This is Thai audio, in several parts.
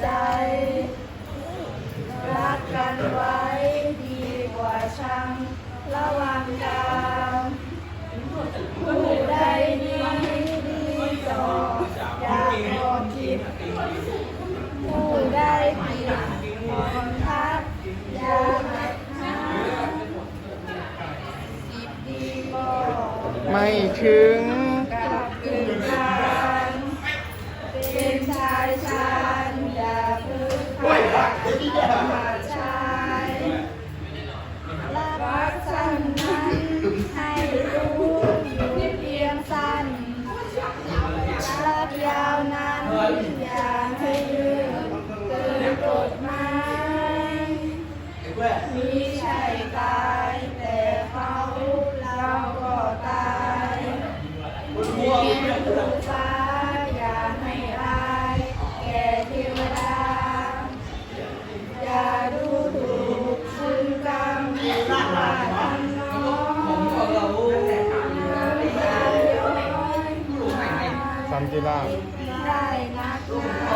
ใจ รักกันไว้ดีกว่าชังระวังกามผู้ใดดีดีต่ออย่าพอคิดผู้ใดผิดมองทักอย่าหักหาสิบดีก็ไม่ถึงกั ขาดมาชายรักสั้นนั้นให้รู้อยู่เพียงสั้นรักยาวนั้นอย่าให้ยืนเกินกฎหมายมีใช่ตายแต่เขาเราก็ตายเพียงถูกฟ้า ธิราได้นักหนา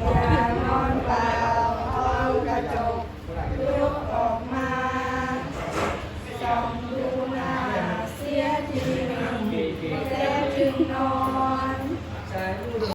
อย่านอนเปล่าเอากระจกลุกออกมาส่องดูหนาเสียทีหนึ่งแล้วจึงนอน